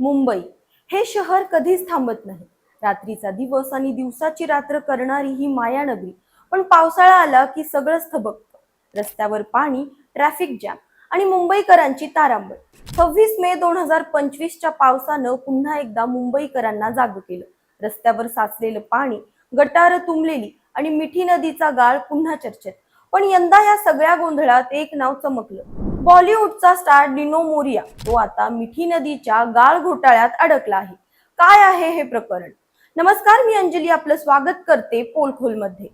मुंबई. हे शहर कधीच थांबत नाही. रात्रीचा दिवस आणि दिवसाची रात्र करणारी ही मायानगरी पण पावसाळा आला की सगळंच थबकतं रस्त्यावर पाणी ट्रॅफिक जॅम आणि मुंबईकरांची तारांबळ. सव्वीस मे दोन हजार पंचवीसच्या पावसानं पुन्हा एकदा मुंबईकरांना जाग केलं. रस्त्यावर साचलेलं पाणी गटारं तुंबलेली आणि मिठी नदीचा गाळ पुन्हा चर्चेत. पण यंदा या सगळ्या गोंधळात एक नाव चमकलं. बॉलिवूडचा स्टार डिनो मोरिया तो आता मिठी नदीच्या गाळ घोटाळ्यात अडकला आहे. काय आहे हे प्रकरण? नमस्कार मी अंजली. आपलं स्वागत करते पोलखोलमध्ये.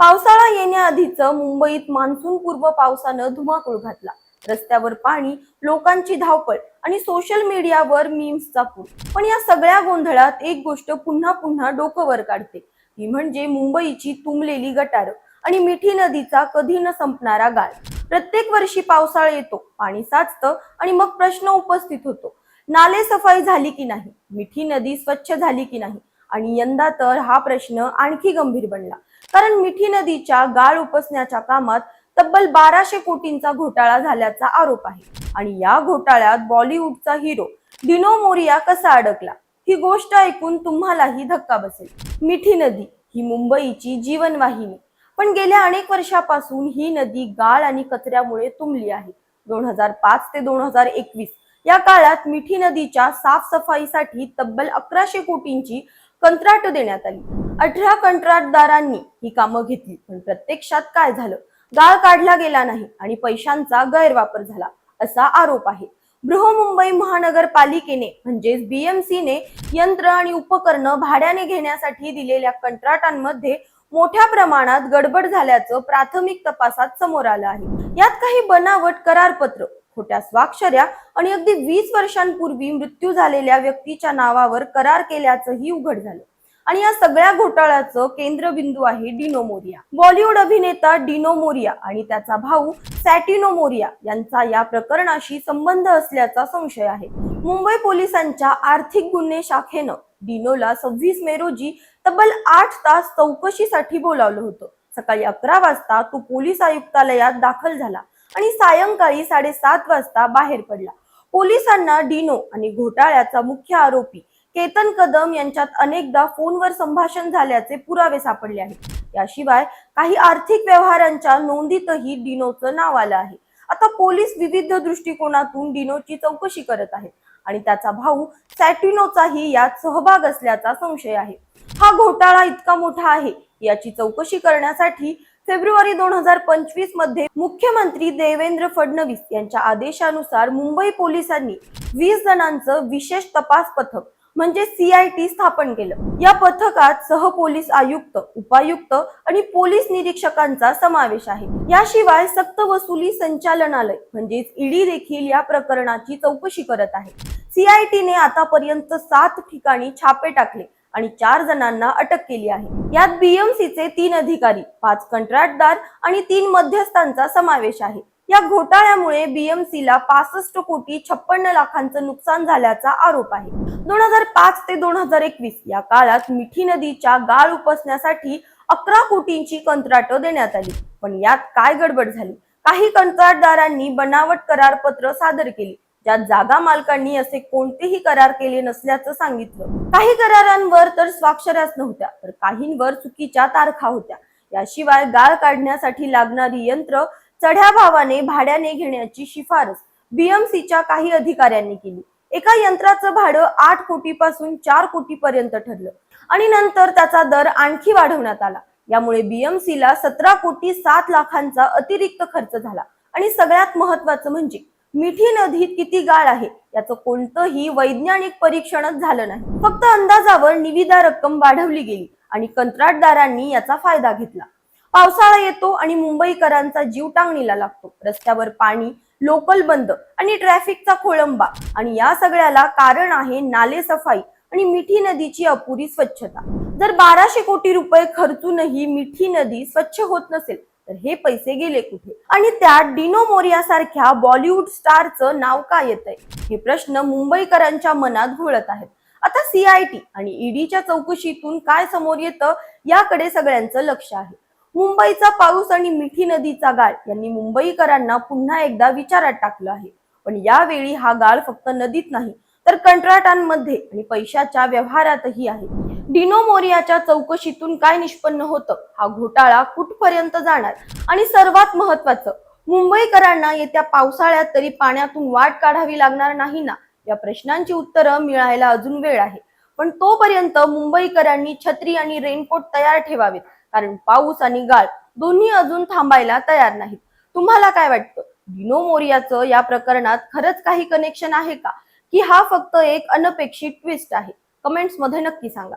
पावसाळा येण्याआधीच मुंबईत मान्सून पूर्व पावसानं धुमाकूळ घातला. रस्त्यावर पाणी लोकांची धावपळ आणि सोशल मीडियावर मीम्सचा पूर. पण या सगळ्या गोंधळात एक गोष्ट पुन्हा पुन्हा डोकं वर काढते. ती म्हणजे मुंबईची तुंबलेली गटारं आणि मिठी नदीचा कधी न संपणारा गाळ. प्रत्येक वर्षी पावसाळा येतो पाणी साचतं आणि मग प्रश्न उपस्थित होतो. नाले सफाई झाली की नाही? मिठी नदी स्वच्छ झाली की नाही? आणि यंदा तर हा प्रश्न आणखी गंभीर बनला. कारण मिठी नदीच्या गाळ उपसण्याच्या कामात तब्बल बाराशे कोटींचा घोटाळा झाल्याचा आरोप आहे. आणि या घोटाळ्यात बॉलिवूडचा हिरो डिनो मोरिया कसा अडकला? ही गोष्ट ऐकून तुम्हालाही धक्का बसेल. मिठी नदी ही मुंबईची जीवनवाहिनी. पण गेल्या अनेक वर्षापासून ही नदी गाळ आणि कचऱ्यामुळे तुंबली आहे. दोन हजार पाच ते दोन हजार एकवीस या काळात मिठी नदीच्या साफसफाईसाठी तब्बल अकराशे कोटींची कंत्राट देण्यात आली. अठरा कंत्राटदारांनी ही कामं घेतली पण प्रत्यक्षात काय झालं? गाळ काढला गेला नाही आणि पैशांचा गैरवापर झाला असा आरोप आहे. बृहमुंबई महानगरपालिकेने म्हणजेच बीएमसीने यंत्र आणि उपकरणं भाड्याने घेण्यासाठी दिलेल्या कंत्राटांमध्ये मोठ्या प्रमाणात गडबड झाल्याचं प्राथमिक तपासात समोर आलं आहे. यात काही बनावट करारपत्र खोट्या स्वाक्षऱ्या आणि अगदी वीस वर्षांपूर्वी मृत्यू झालेल्या व्यक्तीच्या नावावर करार केल्याचंही उघड झालं. आणि या सगळ्या घोटाळ्याचं केंद्रबिंदू आहे डिनो मोरिया. बॉलिवूड अभिनेता डिनो मोरिया आणि त्याचा भाऊ सॅटिनो मोरिया यांचा या प्रकरणाशी संबंध असल्याचा संशय आहे. मुंबई पोलिसांच्या आर्थिक गुन्हे शाखेनं डिनोला सव्वीस मे रोजी तब्बल आठ तास चौकशीसाठी बोलावलं होतं. सकाळी अकरा वाजता तो पोलीस आयुक्तालयात दाखल झाला आणि सायंकाळी साडेसात वाजता बाहेर पडला. पोलिसांना डिनो आणि घोटाळ्याचा मुख्य आरोपी केतन कदम यांच्यात अनेकदा फोनवर संभाषण झाल्याचे पुरावे सापडले आहेत. याशिवाय काही आर्थिक व्यवहारांच्या नोंदीतही डिनोचं नाव आलं आहे. आता पोलीस विविध दृष्टिकोनातून डिनोची चौकशी करत आहेत. आणि त्याचा भाऊ सॅटिनोचाही यात सहभाग असल्याचा संशय आहे. हा घोटाळा इतका मोठा आहे याची चौकशी करण्यासाठी फेब्रुवारी दोन हजार पंचवीसमध्ये मुख्यमंत्री देवेंद्र फडणवीस यांच्या आदेशानुसार मुंबई पोलिसांनी वीस जणांचं विशेष तपास पथक म्हणजे सीआयटी स्थापन केलं. या पथकात सहपोलीस आयुक्त उपायुक्त आणि पोलीस निरीक्षकांचा समावेश आहे. याशिवाय सक्त वसुली संचालनालय म्हणजेच ईडी देखील या प्रकरणाची चौकशी करत आहे. सीआयटीने आतापर्यंत सात ठिकाणी छापे टाकले आणि चार जणांना अटक केली आहे. यात बीएमसीचे तीन अधिकारी पाच कंत्राटदार आणि तीन मध्यस्थांचा समावेश आहे. या घोटाळ्यामुळे बीएमसीला पासष्ट कोटी छप्पन्न लाखांचं नुकसान झाल्याचा आरोप आहे. दोन हजार पाच ते दोन हजार एकवीस या काळात मिठी नदीच्या गाळ उपसण्यासाठी अकरा कोटींची कंत्राटं देण्यात आली. पण यात काय गडबड झाली? काही कंत्राटदारांनी बनावट करारपत्र सादर केली. ज्यात जागा मालकांनी असे कोणतेही करार केले नसल्याचं सांगितलं. काही करारांवर तर स्वाक्षऱ्याच नव्हत्या तर काहींवर चुकीच्या तारखा होत्या. याशिवाय गाळ काढण्यासाठी लागणारी यंत्र चढ्या भावाने भाड्याने घेण्याची शिफारस बीएमसीच्या काही अधिकाऱ्यांनी केली. एका यंत्राचं भाडं आठ कोटी पासून चार कोटीपर्यंत ठरलं आणि नंतर त्याचा दर आणखी वाढवण्यात आला. यामुळे बीएमसीला सतरा कोटी सात लाखांचा अतिरिक्त खर्च झाला. आणि सगळ्यात महत्वाचं म्हणजे मिठी नदीत किती गाळ आहे? याचं कोणतंही वैज्ञानिक परीक्षणच झालं नाही. फक्त अंदाजावर निविदा रक्कम वाढवली गेली आणि कंत्राटदारांनी याचा फायदा घेतला. पावसाळा येतो आणि मुंबईकरांचा जीव टांगणीला लागतो. रस्त्यावर पाणी लोकल बंद आणि ट्रॅफिकचा खोळंबा. आणि या सगळ्याला कारण आहे नाले सफाई आणि मिठी नदीची अपुरी स्वच्छता. जर बाराशे कोटी रुपये खर्चूनही मिठी नदी स्वच्छ होत नसेल तर हे पैसे गेले कुठे? आणि त्यात डिनो मोरिया सारख्या बॉलिवूड स्टारचं नाव का येत आहे हे प्रश्न मुंबईकरांच्या मनात घोळत आहेत. आता सीआयटी आणि ईडीच्या चौकशीतून काय समोर येतं याकडे सगळ्यांचं लक्ष आहे. मुंबईचा पाऊस आणि मिठी नदीचा गाळ यांनी मुंबईकरांना पुन्हा एकदा विचारात टाकलं आहे. पण यावेळी हा गाळ फक्त नदीत नाही तर कंत्राटांमध्ये आणि पैशाच्या व्यवहारातही आहे. डिनो मोरियाच्या चौकशीतून काय निष्पन्न होतं? हा घोटाळा कुठपर्यंत जाणार? आणि सर्वात महत्वाचं मुंबईकरांना येत्या पावसाळ्यात तरी पाण्यातून वाट काढावी लागणार नाही ना? या प्रश्नांची उत्तरं मिळायला अजून वेळ आहे. पण तोपर्यंत मुंबईकरांनी छत्री आणि रेनकोट तयार ठेवावेत कारण पाऊस आणि गाळ दोन्ही अजून थांबायला तयार नाहीत. तुम्हाला काय वाटतं? डिनो मोरियाचं या प्रकरणात खरंच काही कनेक्शन आहे का? की हा फक्त एक अनपेक्षित ट्विस्ट आहे? कमेंट्समध्ये नक्की सांगा.